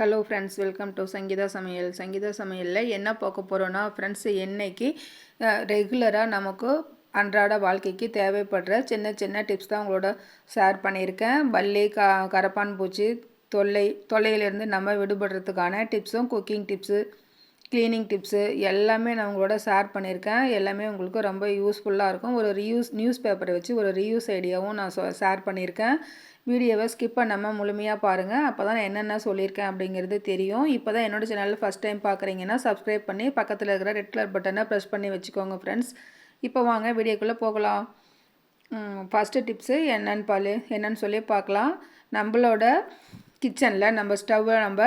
Hello friends welcome to Sangeetha சமையல் சங்கீதா சமையலில் என்ன பார்க்க போகிறோன்னா ஃப்ரெண்ட்ஸ் என்னைக்கு ரெகுலராக நமக்கு அன்றாட வாழ்க்கைக்கு தேவைப்படுற சின்ன சின்ன டிப்ஸ் தான் உங்களோட ஷேர் பண்ணியிருக்கேன். பல்லி க கரப்பான் பூச்சி தொல்லை தொல்லையிலேருந்து நம்ம விடுபடுறதுக்கான டிப்ஸும் குக்கிங் டிப்ஸு க்ளீனிங் டிப்ஸு எல்லாமே நான் உங்களோட ஷேர் பண்ணியிருக்கேன். எல்லாமே உங்களுக்கு ரொம்ப யூஸ்ஃபுல்லாக இருக்கும். ஒரு ரியூஸ் நியூஸ் பேப்பரை வச்சு ஒரு ரியூஸ் ஐடியாவும் நான் ஷேர் பண்ணியிருக்கேன். வீடியோவை ஸ்கிப் பண்ணாமல் முழுமையாக பாருங்கள் அப்போ தான் நான் என்னென்ன சொல்லியிருக்கேன் அப்படிங்கிறது தெரியும். இப்போ தான் என்னோடய சேனலில் ஃபஸ்ட் டைம் பார்க்குறீங்கன்னா சப்ஸ்கிரைப் பண்ணி பக்கத்தில் இருக்கிற ரெட் கலர் பட்டனை ப்ரெஸ் பண்ணி வச்சுக்கோங்க ஃப்ரெண்ட்ஸ் இப்போ வாங்க வீடியோக்குள்ளே போகலாம். ஃபஸ்ட்டு டிப்ஸு என்னென்னு பால் என்னன்னு சொல்லி பார்க்கலாம். நம்மளோட கிச்சனில் நம்ம ஸ்டவ்வை நம்ம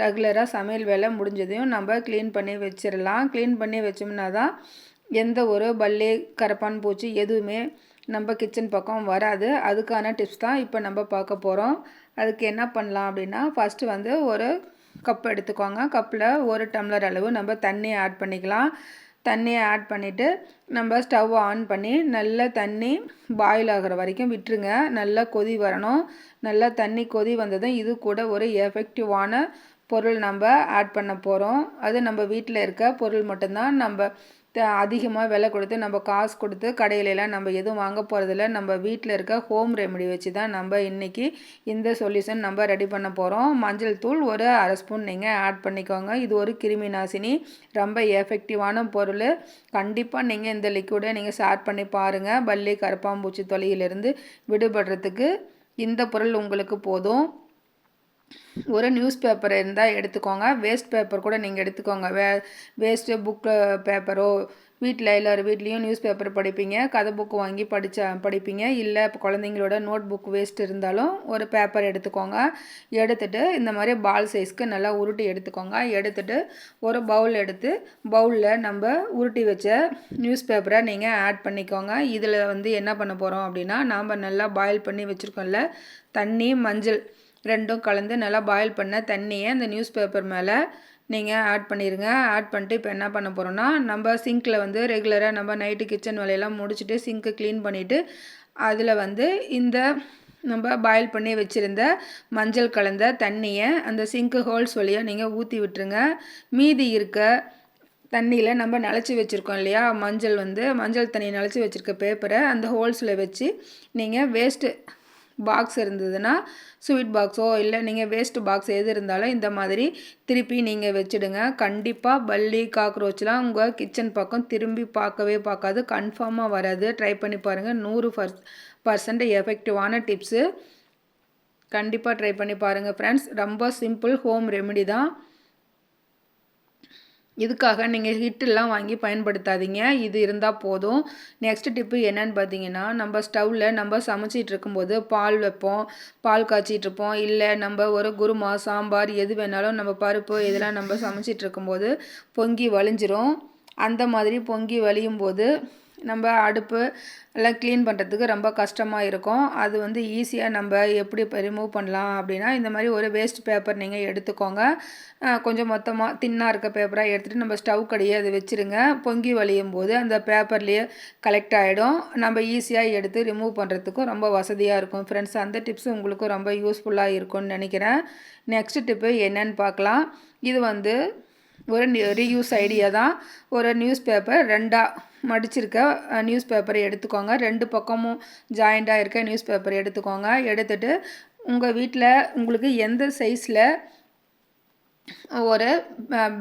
ரெகுலராக சமையல் வேலை முடிஞ்சதையும் நம்ம க்ளீன் பண்ணி வச்சிடலாம் க்ளீன் பண்ணி வச்சோம்னா தான் எந்த ஒரு பல்லே கரப்பான் பூச்சி எதுவுமே நம்ம கிச்சன் பக்கம் வராது. அதுக்கான டிப்ஸ் தான் இப்போ நம்ம பார்க்க போகிறோம் அதுக்கு என்ன பண்ணலாம் அப்படின்னா ஃபஸ்ட்டு வந்து ஒரு கப் எடுத்துக்கோங்க. கப்பில் ஒரு டம்ளர் அளவு நம்ம தண்ணி ஆட் பண்ணிக்கலாம். தண்ணியை ஆட் பண்ணிவிட்டு நம்ம ஸ்டவ் ஆன் பண்ணி நல்லா தண்ணி பாயில் ஆகிற வரைக்கும் விட்டுருங்க. நல்லா கொதி வரணும். நல்லா தண்ணி கொதி வந்ததும் இது கூட ஒரு எஃபெக்டிவான பொருள் நம்ம ஆட் பண்ண போகிறோம் அது நம்ம வீட்டில் இருக்க பொருள் மட்டும்தான். நம்ம அதிகமாக விலை கொடுத்து நம்ம காசு கொடுத்து கடையிலலாம் நம்ம எதுவும் வாங்க போகிறதில்ல நம்ம வீட்டில் இருக்க ஹோம் ரெமெடி வச்சு தான் நம்ம இன்றைக்கி இந்த சொல்யூஷன் நம்ம ரெடி பண்ண போகிறோம் மஞ்சள் தூள் ஒரு அரை ஸ்பூன் நீங்கள் ஆட் பண்ணிக்கோங்க. இது ஒரு கிருமி நாசினி ரொம்ப எஃபெக்டிவான பொருள். கண்டிப்பாக நீங்கள் இந்த லிக்விடை நீங்கள் ஷேர் பண்ணி பாருங்கள் பல்லி கருப்பாம்பூச்சி தொலையிலிருந்து விடுபடுறதுக்கு இந்த பொருள் உங்களுக்கு போதும். ஒரு நியூஸ் பேப்பர் இருந்தால் எடுத்துக்கோங்க. வேஸ்ட் பேப்பர் கூட நீங்கள் எடுத்துக்கோங்க. வே வேஸ்ட்டு புக்கு பேப்பரோ வீட்டில் எல்லோரும் வீட்லேயும் நியூஸ் பேப்பர் படிப்பீங்க. கதை புக்கு வாங்கி படித்த படிப்பீங்க. இல்லை இப்போ குழந்தைங்களோட நோட் புக் வேஸ்ட் இருந்தாலும் ஒரு பேப்பர் எடுத்துக்கோங்க. எடுத்துகிட்டு இந்த மாதிரி பால் சைஸ்க்கு நல்லா உருட்டி எடுத்துக்கோங்க. எடுத்துகிட்டு ஒரு பவுல் எடுத்து பவுலில் நம்ம உருட்டி வச்ச நியூஸ் பேப்பரை நீங்கள் ஆட் பண்ணிக்கோங்க. இதில் வந்து என்ன பண்ண போகிறோம் அப்படின்னா நாம் நல்லா பாயில் பண்ணி வச்சுருக்கோம்ல தண்ணி மஞ்சள். ரெண்டும் கலந்து நல்லா பாயில் பண்ண தண்ணியை அந்த நியூஸ் பேப்பர் மேலே நீங்கள் ஆட் பண்ணிடுங்க ஆட் பண்ணிட்டு இப்போ என்ன பண்ண போகிறோன்னா நம்ம சிங்க்கில் வந்து ரெகுலராக நம்ம நைட்டு கிச்சன் வேலையெல்லாம் முடிச்சுட்டு சிங்க்கை க்ளீன் பண்ணிவிட்டு அதில் வந்து இந்த நம்ம பாயில் பண்ணி வச்சுருந்த மஞ்சள் கலந்த தண்ணியை அந்த சிங்க்கு ஹோல்ஸ் வழியாக நீங்கள் ஊற்றி விட்டுருங்க. மீதி இருக்க தண்ணியில் நம்ம நினச்சி வச்சுருக்கோம் இல்லையா? மஞ்சள் வந்து மஞ்சள் தண்ணியை நினச்சி வச்சுருக்க பேப்பரை அந்த ஹோல்ஸில் வச்சு நீங்கள் வேஸ்ட்டு பாக்ஸ் இருந்ததுன்னா ஸ்வீட் பாக்ஸோ இல்லை நீங்கள் வேஸ்ட் பாக்ஸ் எது இருந்தாலும் இந்த மாதிரி திருப்பி நீங்கள் வச்சுடுங்க. கண்டிப்பாக பல்லி காக்ரோச்லாம் உங்கள் கிச்சன் பக்கம் திரும்பி பார்க்கவே பார்க்காது. கன்ஃபார்மாக வராது. ட்ரை பண்ணி பாருங்கள் நூறு பர்ஸ் பர்சன்ட் எஃபெக்டிவான டிப்ஸு கண்டிப்பாக ட்ரை பண்ணி பாருங்கள் ஃப்ரெண்ட்ஸ் ரொம்ப சிம்பிள் ஹோம் ரெமெடி தான். இதுக்காக நீங்கள் ஹிட்டெல்லாம் வாங்கி பயன்படுத்தாதீங்க. இது இருந்தால் போதும். நெக்ஸ்ட் டிப்பு என்னன்னு பார்த்தீங்கன்னா நம்ம ஸ்டவ்வில் நம்ம சமைச்சிட்டு இருக்கும்போது பால் வைப்போம். பால் காய்ச்சிட்டு இருப்போம். இல்லை நம்ம ஒரு குருமா சாம்பார் எது வேணாலும் நம்ம பருப்பு இதெல்லாம் நம்ம சமைச்சிட்டு இருக்கும்போது பொங்கி வலிஞ்சிரும் அந்த மாதிரி பொங்கி வலியும் போது நம்ம அடுப்பு எல்லாம் க்ளீன் பண்ணுறதுக்கு ரொம்ப கஷ்டமாக இருக்கும். அது வந்து ஈஸியாக நம்ம எப்படி இப்போ ரிமூவ் பண்ணலாம் அப்படின்னா இந்த மாதிரி ஒரு வேஸ்ட் பேப்பர் நீங்கள் எடுத்துக்கோங்க. கொஞ்சம் மொத்தமாக தின்னாக இருக்க பேப்பராக எடுத்துகிட்டு நம்ம ஸ்டவ் கடையே அதை வச்சுருங்க. பொங்கி வலியும் போது அந்த பேப்பர்லேயே கலெக்ட் ஆகிடும் நம்ம ஈஸியாக எடுத்து ரிமூவ் பண்ணுறதுக்கும் ரொம்ப வசதியாக இருக்கும். ஃப்ரெண்ட்ஸ் அந்த டிப்ஸும் உங்களுக்கும் ரொம்ப யூஸ்ஃபுல்லாக இருக்கும்னு நினைக்கிறேன். நெக்ஸ்ட் டிப்பு என்னன்னு பார்க்கலாம். இது வந்து ஒரு ரீயூஸ் ஐடியா தான். ஒரு நியூஸ் பேப்பர் ரெண்டாக மடிச்சிருக்க நியூஸ் பேப்பரை எடுத்துக்கோங்க. ரெண்டு பக்கமும் ஜாயிண்டாக இருக்க நியூஸ் பேப்பர் எடுத்துக்கோங்க. எடுத்துட்டு உங்கள் வீட்டில் உங்களுக்கு எந்த சைஸில் ஒரு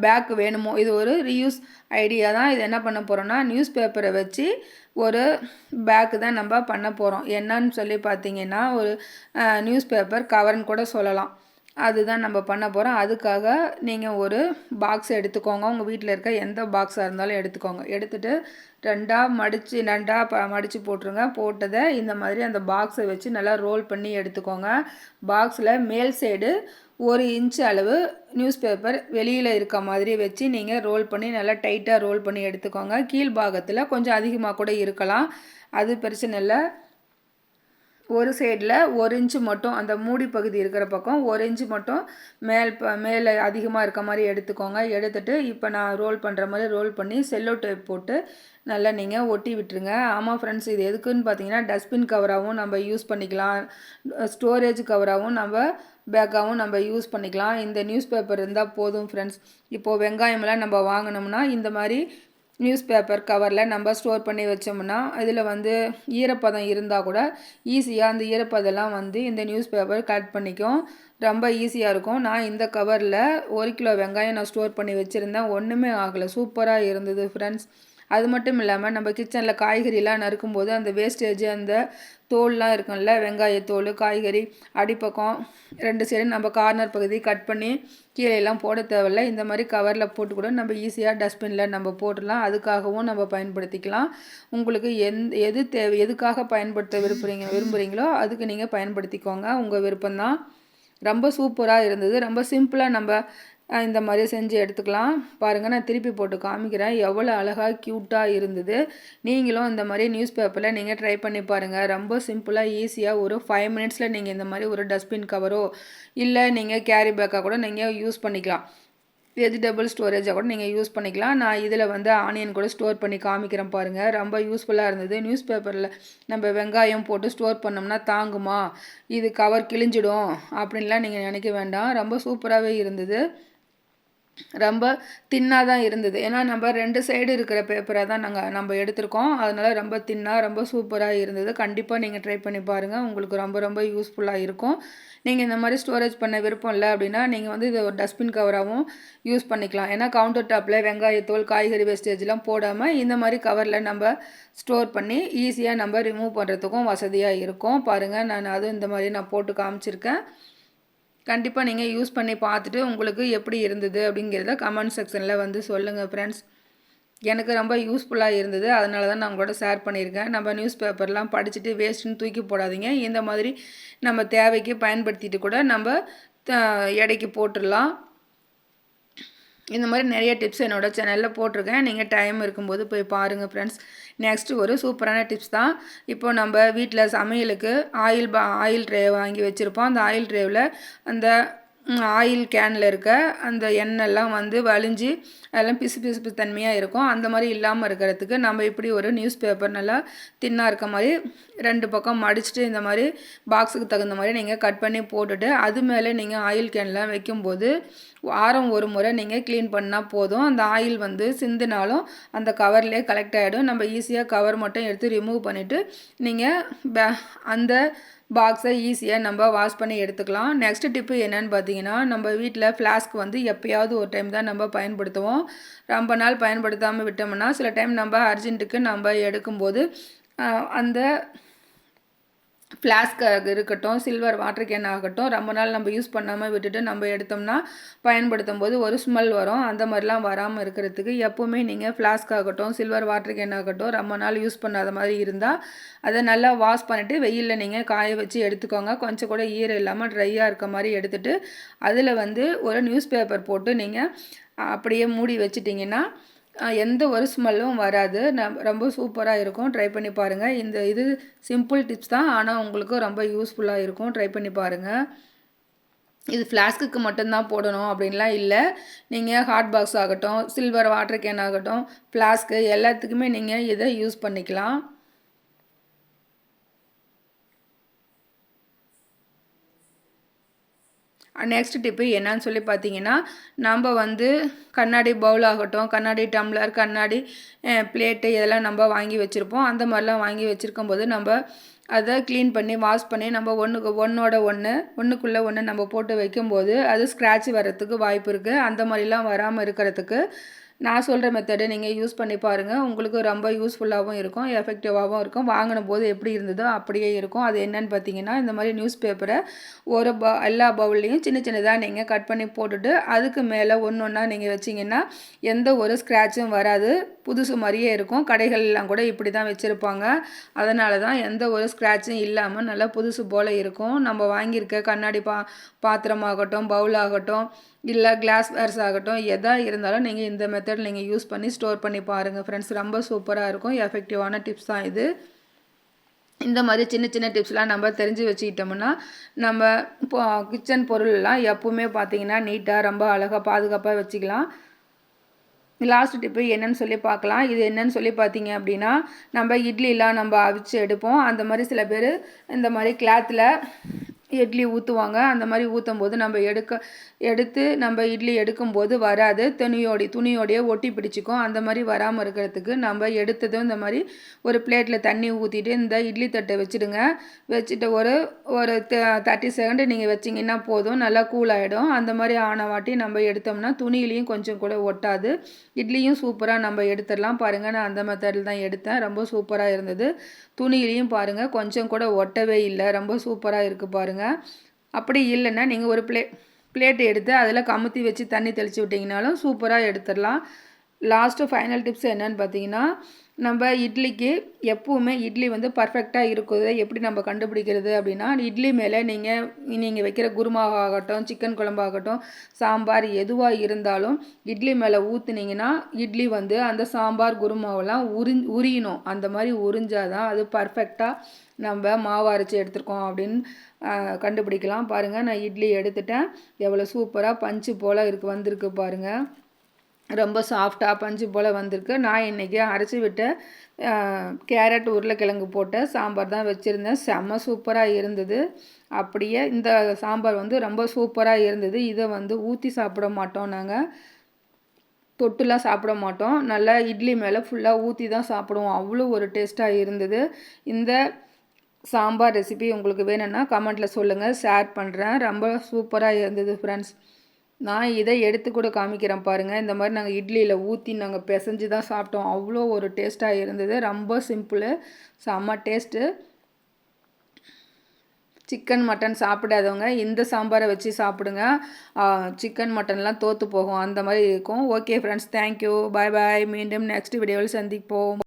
பேக் வேணுமோ இது ஒரு ரீயூஸ் ஐடியா தான். இது என்ன பண்ண போகிறோன்னா நியூஸ் பேப்பரை வச்சு ஒரு பேக்கு தான் நம்ம பண்ண போகிறோம் என்னன்னு சொல்லி பார்த்தீங்கன்னா ஒரு நியூஸ் பேப்பர் கவர்னு கூட சொல்லலாம். அதுதான் நம்ம பண்ண போகிறோம் அதுக்காக நீங்கள் ஒரு பாக்ஸ் எடுத்துக்கோங்க. உங்கள் வீட்டில் இருக்க எந்த பாக்ஸாக இருந்தாலும் எடுத்துக்கோங்க. எடுத்துகிட்டு ரெண்டாக மடித்து ரெண்டாக ப மடித்து போட்டுருங்க. போட்டதை இந்த மாதிரி அந்த பாக்ஸை வச்சு நல்லா ரோல் பண்ணி எடுத்துக்கோங்க. பாக்ஸில் மேல் சைடு ஒரு இன்ச் அளவு நியூஸ் பேப்பர் வெளியில் இருக்க மாதிரி வச்சு நீங்கள் ரோல் பண்ணி நல்லா டைட்டாக ரோல் பண்ணி எடுத்துக்கோங்க. கீழ் பாகத்தில் கொஞ்சம் அதிகமாக கூட இருக்கலாம். அது பிரச்சனை இல்லை. ஒரு சைடில் ஒரு இன்ச்சு மட்டும் அந்த மூடி பகுதி இருக்கிற பக்கம் ஒரு இன்ச்சு மட்டும் மேல் ப மேலே அதிகமாக இருக்க மாதிரி எடுத்துக்கோங்க. எடுத்துகிட்டு இப்போ நான் ரோல் பண்ணுற மாதிரி ரோல் பண்ணி செல்லோ டேப் போட்டு நல்லா நீங்கள் ஒட்டி விட்டுருங்க. ஆமாம் ஃப்ரெண்ட்ஸ் இது எதுக்குன்னு பார்த்தீங்கன்னா டஸ்ட்பின் கவராகவும் நம்ம யூஸ் பண்ணிக்கலாம். ஸ்டோரேஜ் கவராகவும் நம்ம பேக்காகவும் நம்ம யூஸ் பண்ணிக்கலாம். இந்த நியூஸ் பேப்பர் இருந்தால் போதும் ஃப்ரெண்ட்ஸ் இப்போது வெங்காயமெல்லாம் நம்ம வாங்கினோம்னா இந்த மாதிரி நியூஸ் பேப்பர் கவரில் நம்ம ஸ்டோர் பண்ணி வச்சோம்னா இதில் வந்து ஈரப்பதம் இருந்தால் கூட ஈஸியாக அந்த ஈரப்பதெல்லாம் வந்து இந்த நியூஸ் பேப்பர் கட் பண்ணிக்கும். ரொம்ப ஈஸியாக இருக்கும். நான் இந்த கவரில் ஒரு கிலோ வெங்காயம் நான் ஸ்டோர் பண்ணி வச்சுருந்தேன். ஒன்றுமே ஆகலை. சூப்பராக இருந்தது ஃப்ரெண்ட்ஸ் அது மட்டும் இல்லாமல் நம்ம கிச்சனில் காய்கறிலாம் நறுக்கும்போது அந்த வேஸ்டேஜ் அந்த தோல்லாம் இருக்கும்ல வெங்காயத்தோல் காய்கறி அடிப்பக்கம் ரெண்டு சைடு நம்ம கார்னர் பகுதி கட் பண்ணி கீழேலாம் போட தேவையில்ல. இந்த மாதிரி கவரில் போட்டு கூட நம்ம ஈஸியாக டஸ்ட்பினில் நம்ம போட்டுடலாம். அதுக்காகவும் நம்ம பயன்படுத்திக்கலாம். உங்களுக்கு எந் எது தேவை எதுக்காக பயன்படுத்த விரும்புகிறீங்க விரும்புகிறீங்களோ அதுக்கு நீங்கள் பயன்படுத்திக்கோங்க. உங்கள் விருப்பம்தான். ரொம்ப சூப்பராக இருந்தது. ரொம்ப சிம்பிளாக நம்ம இந்த மாதிரி செஞ்சு எடுத்துக்கலாம். பாருங்கள் நான் திருப்பி போட்டு காமிக்கிறேன். எவ்வளோ அழகாக க்யூட்டாக இருந்தது. நீங்களும் இந்த மாதிரி நியூஸ் பேப்பரில் நீங்கள் ட்ரை பண்ணி பாருங்கள் ரொம்ப சிம்பிளாக ஈஸியாக ஒரு ஃபைவ் மினிட்ஸில் நீங்கள் இந்த மாதிரி ஒரு டஸ்ட்பின் கவரோ இல்லை நீங்கள் கேரி பேக்காக கூட நீங்கள் யூஸ் பண்ணிக்கலாம். வெஜிடபிள் ஸ்டோரேஜாக கூட நீங்கள் யூஸ் பண்ணிக்கலாம். நான் இதில் வந்து ஆனியன் கூட ஸ்டோர் பண்ணி காமிக்கிறேன் பாருங்கள் ரொம்ப யூஸ்ஃபுல்லாக இருந்தது. நியூஸ் பேப்பரில் நம்ம வெங்காயம் போட்டு ஸ்டோர் பண்ணோம்னா தாங்குமா? இது கவர் கிழிஞ்சிடும். அப்படின்லாம் நீங்கள் நினைக்க வேண்டாம். ரொம்ப சூப்பராகவே இருந்தது. ரொம்ப தின்னாக தான் இருந்தது. ஏன்னா நம்ம ரெண்டு சைடு இருக்கிற பேப்பரை தான் நாங்கள் நம்ம எடுத்திருக்கோம். அதனால் ரொம்ப தின்னாக ரொம்ப சூப்பராக இருந்தது. கண்டிப்பாக நீங்கள் ட்ரை பண்ணி பாருங்கள் உங்களுக்கு ரொம்ப ரொம்ப யூஸ்ஃபுல்லாக இருக்கும். நீங்கள் இந்த மாதிரி ஸ்டோரேஜ் பண்ண விருப்பம் இல்லை அப்படின்னா நீங்கள் வந்து இதை ஒரு டஸ்ட்பின் கவராகவும் யூஸ் பண்ணிக்கலாம். ஏன்னா கவுண்டர் டாப்பில் வெங்காயத்தோல் காய்கறி வேஸ்டேஜ்லாம் போடாமல் இந்த மாதிரி கவரில் நம்ம ஸ்டோர் பண்ணி ஈஸியாக நம்ம ரிமூவ் பண்ணுறதுக்கும் வசதியாக இருக்கும். பாருங்கள் நான் அதுவும் இந்த மாதிரி நான் போட்டு காமிச்சிருக்கேன். கண்டிப்பாக நீங்கள் யூஸ் பண்ணி பார்த்துட்டு உங்களுக்கு எப்படி இருந்தது அப்படிங்கிறத கமெண்ட் செக்ஷனில் வந்து சொல்லுங்கள் ஃப்ரெண்ட்ஸ் எனக்கு ரொம்ப யூஸ்ஃபுல்லாக இருந்தது. அதனால தான் நான் உங்களோட ஷேர் பண்ணியிருக்கேன். நம்ம நியூஸ் பேப்பர்லாம் படிச்சுட்டு வேஸ்ட்டுன்னு தூக்கி போடாதீங்க. இந்த மாதிரி நம்ம தேவைக்கு பயன்படுத்திட்டு கூட நம்ம எடைக்கு போட்டுடலாம். இந்த மாதிரி நிறைய டிப்ஸ் என்னோடய சேனலில் போட்டிருக்கேன். நீங்கள் டைம் இருக்கும்போது போய் பாருங்கள் ஃப்ரெண்ட்ஸ் நெக்ஸ்ட்டு ஒரு சூப்பரான டிப்ஸ் தான். இப்போ நம்ம வீட்டில் சமையலுக்கு ஆயில் பா ஆயில் ட்ரே வாங்கி வச்சுருப்போம். அந்த ஆயில் ட்ரேவில் அந்த ஆயில் கேனில் இருக்க அந்த எண்ணெய்லாம் வந்து வலிஞ்சு அதெல்லாம் பிசு பிசுப்பு தன்மையாக இருக்கும். அந்த மாதிரி இல்லாமல் இருக்கிறதுக்கு நம்ம இப்படி ஒரு நியூஸ் பேப்பர் நல்லா தின்னாக இருக்க மாதிரி ரெண்டு பக்கம் மடிச்சுட்டு இந்த மாதிரி பாக்ஸுக்கு தகுந்த மாதிரி நீங்கள் கட் பண்ணி போட்டுட்டு அது மேலே நீங்கள் ஆயில் கேன்லாம் வைக்கும்போது வாரம் ஒரு முறை நீங்கள் க்ளீன் பண்ணால் போதும். அந்த ஆயில் வந்து சிந்தினாலும் அந்த கவர்லேயே கலெக்ட் ஆகிடும் நம்ம ஈஸியாக கவர் மட்டும் எடுத்து ரிமூவ் பண்ணிவிட்டு நீங்கள் அந்த பாக்ஸை ஈஸியாக நம்ம வாஷ் பண்ணி எடுத்துக்கலாம். நெக்ஸ்ட் டிப்பு என்னென்னு பார்த்தீங்கன்னா நம்ம வீட்டில் ஃப்ளாஸ்க் வந்து எப்போயாவது ஒரு டைம் தான் நம்ம பயன்படுத்துவோம். ரொம்ப நாள் பயன்படுத்தாமல் விட்டோம்னா சில டைம் நம்ம அர்ஜென்ட்டுக்கு நம்ம எடுக்கும்போது அந்த ஃப்ளாஸ்க்காக இருக்கட்டும் சில்வர் வாட்டர் கேன் ஆகட்டும் ரொம்ப நாள் நம்ம யூஸ் பண்ணாமல் விட்டுட்டு நம்ம எடுத்தோம்னா பயன்படுத்தும் போது ஒரு ஸ்மெல் வரும். அந்த மாதிரிலாம் வராமல் இருக்கிறதுக்கு எப்போவுமே நீங்கள் ஃப்ளாஸ்க் ஆகட்டும் சில்வர் வாட்டர் கேன் ஆகட்டும் ரொம்ப நாள் யூஸ் பண்ணாத மாதிரி இருந்தால் அதை நல்லா வாஷ் பண்ணிவிட்டு வெயிலில் நீங்கள் காய வச்சு எடுத்துக்கோங்க. கொஞ்சம் கூட ஈரம் இல்லாமல் ட்ரையாக இருக்க மாதிரி எடுத்துகிட்டு அதில் வந்து ஒரு நியூஸ் பேப்பர் போட்டு நீங்கள் அப்படியே மூடி வச்சிட்டிங்கன்னா எந்த ஒரு ஸ்மெல்லும் வராது. நம் ரொம்ப சூப்பராக இருக்கும். ட்ரை பண்ணி பாருங்கள் இந்த இது சிம்பிள் டிப்ஸ் தான். ஆனால் உங்களுக்கு ரொம்ப யூஸ்ஃபுல்லாக இருக்கும். ட்ரை பண்ணி பாருங்கள் இது ஃப்ளாஸ்க்குக்கு மட்டும்தான் போடணும் அப்படின்லாம் இல்லை. நீங்கள் ஹாட் பாக்ஸ் ஆகட்டும் சில்வர் வாட்டர் கேன் ஆகட்டும் ஃப்ளாஸ்க்கு எல்லாத்துக்குமே நீங்கள் இதை யூஸ் பண்ணிக்கலாம். நெக்ஸ்ட் டிப்பு என்னன்னு சொல்லி பார்த்தீங்கன்னா நம்ம வந்து கண்ணாடி பவுல் ஆகட்டும் கண்ணாடி டம்ளர் கண்ணாடி பிளேட்டு இதெல்லாம் நம்ம வாங்கி வச்சுருப்போம். அந்த மாதிரிலாம் வாங்கி வச்சுருக்கும் போது நம்ம அதை க்ளீன் பண்ணி வாஷ் பண்ணி நம்ம ஒன்றுக்கு ஒன்றோட ஒன்று ஒன்றுக்குள்ளே ஒன்று நம்ம போட்டு வைக்கும்போது அது ஸ்க்ராட்ச் வர்றதுக்கு வாய்ப்பு இருக்குது அந்த மாதிரிலாம் வராமல் இருக்கிறதுக்கு நான் சொல்கிற மெத்தடை நீங்கள் யூஸ் பண்ணி பாருங்கள் உங்களுக்கு ரொம்ப யூஸ்ஃபுல்லாகவும் இருக்கும் எஃபெக்டிவாகவும் இருக்கும். வாங்கின போது எப்படி இருந்ததோ அப்படியே இருக்கும். அது என்னென்னு பார்த்தீங்கன்னா இந்த மாதிரி நியூஸ் பேப்பரை ஒரு ப எல்லா பவுல்லையும் சின்ன சின்னதாக நீங்கள் கட் பண்ணி போட்டுட்டு அதுக்கு மேலே ஒன்று ஒன்றா நீங்கள் வச்சிங்கன்னா எந்த ஒரு ஸ்க்ராட்சும் வராது. புதுசு மாதிரியே இருக்கும். கடைகள்லாம் கூட இப்படி தான் வச்சுருப்பாங்க. அதனால தான் எந்த ஒரு ஸ்க்ராட்சும் இல்லாமல் நல்லா புதுசு போல் இருக்கும். நம்ம வாங்கியிருக்க கண்ணாடி பா பாத்திரமாகட்டும் பவுல் ஆகட்டும் இல்லை கிளாஸ் வேர்ஸ் ஆகட்டும் எதாக இருந்தாலும் நீங்கள் இந்த மெத்தட் நீங்கள் யூஸ் பண்ணி ஸ்டோர் பண்ணி பாருங்கள் ஃப்ரெண்ட்ஸ் ரொம்ப சூப்பராக இருக்கும். எஃபெக்டிவான டிப்ஸ் தான் இது. இந்த மாதிரி சின்ன சின்ன டிப்ஸ்லாம் நம்ம தெரிஞ்சு வச்சுக்கிட்டோம்னா நம்ம இப்போ கிச்சன் பொருள்லாம் எப்போவுமே பார்த்தீங்கன்னா நீட்டாக ரொம்ப அழகாக பாதுகாப்பாக வச்சுக்கலாம். லாஸ்ட் டிப்பு என்னன்னு சொல்லி பார்க்கலாம் இது என்னன்னு சொல்லி பார்த்தீங்க அப்படின்னா நம்ம இட்லிலாம் நம்ம அவிச்சு எடுப்போம். அந்த மாதிரி சில பேர் இந்த மாதிரி கிளாத்தில் இட்லி ஊற்றுவாங்க அந்த மாதிரி ஊற்றும் போது நம்ம எடுக்க எடுத்து நம்ம இட்லி எடுக்கும்போது வராது. துணியோடி துணியோடையே ஒட்டி பிடிச்சிக்கும். அந்த மாதிரி வராமல் இருக்கிறதுக்கு நம்ம எடுத்ததும் இந்த மாதிரி ஒரு பிளேட்டில் தண்ணி ஊற்றிட்டு இந்த இட்லி தட்டை வச்சுடுங்க. வச்சுட்டு ஒரு ஒரு தேர்ட்டி செகண்டு நீங்கள் வச்சிங்கன்னா போதும். நல்லா கூல் ஆகிடும் அந்த மாதிரி ஆன வாட்டி நம்ம எடுத்தோம்னா துணியிலையும் கொஞ்சம் கூட ஒட்டாது. இட்லியும் சூப்பராக நம்ம எடுத்துடலாம். பாருங்கள் நான் அந்த மெத்தடில் தான் எடுத்தேன். ரொம்ப சூப்பராக இருந்தது. துணியிலையும் பாருங்கள் கொஞ்சம் கூட ஒட்டவே இல்லை. ரொம்ப சூப்பராக இருக்குது பாருங்கள் அப்படி இல்லைன்னா நீங்கள் ஒரு பிளே பிளேட் எடுத்து அதில் கமுத்தி வச்சு தண்ணி தெளித்து விட்டிங்கனாலும் சூப்பராக எடுத்துடலாம். லாஸ்ட்டு ஃபைனல் டிப்ஸ் என்னன்னு பார்த்தீங்கன்னா நம்ம இட்லிக்கு எப்போவுமே இட்லி வந்து பர்ஃபெக்டாக இருக்குது எப்படி நம்ம கண்டுபிடிக்கிறது அப்படின்னா இட்லி மேலே நீங்கள் நீங்கள் வைக்கிற குருமாவாகட்டும் சிக்கன் குழம்பாகட்டும் சாம்பார் எதுவாக இருந்தாலும் இட்லி மேலே ஊற்றுனீங்கன்னா இட்லி வந்து அந்த சாம்பார் குருமாவெல்லாம் உரி உரியணும். அந்த மாதிரி உறிஞ்சாதான் அது பர்ஃபெக்டாக நம்ம மாவு அரைச்சி எடுத்துருக்கோம் அப்படின்னு கண்டுபிடிக்கலாம். பாருங்கள் நான் இட்லி எடுத்துட்டேன். எவ்வளோ சூப்பராக பஞ்சு போல் இருக்கு வந்திருக்கு பாருங்கள் ரொம்ப சாஃப்டாக பஞ்சு போல் வந்திருக்கு. நான் இன்றைக்கி அரைச்சி விட்ட கேரட் உருளைக்கிழங்கு போட்ட சாம்பார் தான் வச்சுருந்தேன். செம்ம சூப்பராக இருந்தது. அப்படியே இந்த சாம்பார் வந்து ரொம்ப சூப்பராக இருந்தது. இதை வந்து ஊற்றி சாப்பிட மாட்டோம் நாங்கள் தொட்டுலாம் சாப்பிட மாட்டோம். நல்லா இட்லி மேலே ஃபுல்லாக ஊற்றி தான் சாப்பிடுவோம். அவ்வளோ ஒரு டேஸ்ட்டாக இருந்தது. இந்த சாம்பார் ரெசிபி உங்களுக்கு வேணும்னா கமெண்ட்டில் சொல்லுங்கள் ஷேர் பண்ணுறேன் ரொம்ப சூப்பராக இருந்தது ஃப்ரெண்ட்ஸ் நான் இதை எடுத்து கூட காமிக்கிறேன் பாருங்கள் இந்த மாதிரி நாங்கள் இட்லியில் ஊற்றி நாங்கள் பிசைஞ்சு தான் சாப்பிட்டோம். அவ்வளோ ஒரு டேஸ்ட்டாக இருந்தது. ரொம்ப சிம்பிள் செம்ம டேஸ்ட்டு. சிக்கன் மட்டன் சாப்பிடாதவங்க இந்த சாம்பாரை வச்சு சாப்பிடுங்க. சிக்கன் மட்டன்லாம் தோற்று போகும். அந்த மாதிரி இருக்கும். Okay friends thank you bye bye மீண்டும் நெக்ஸ்ட் வீடியோவில் சந்திப்போம்.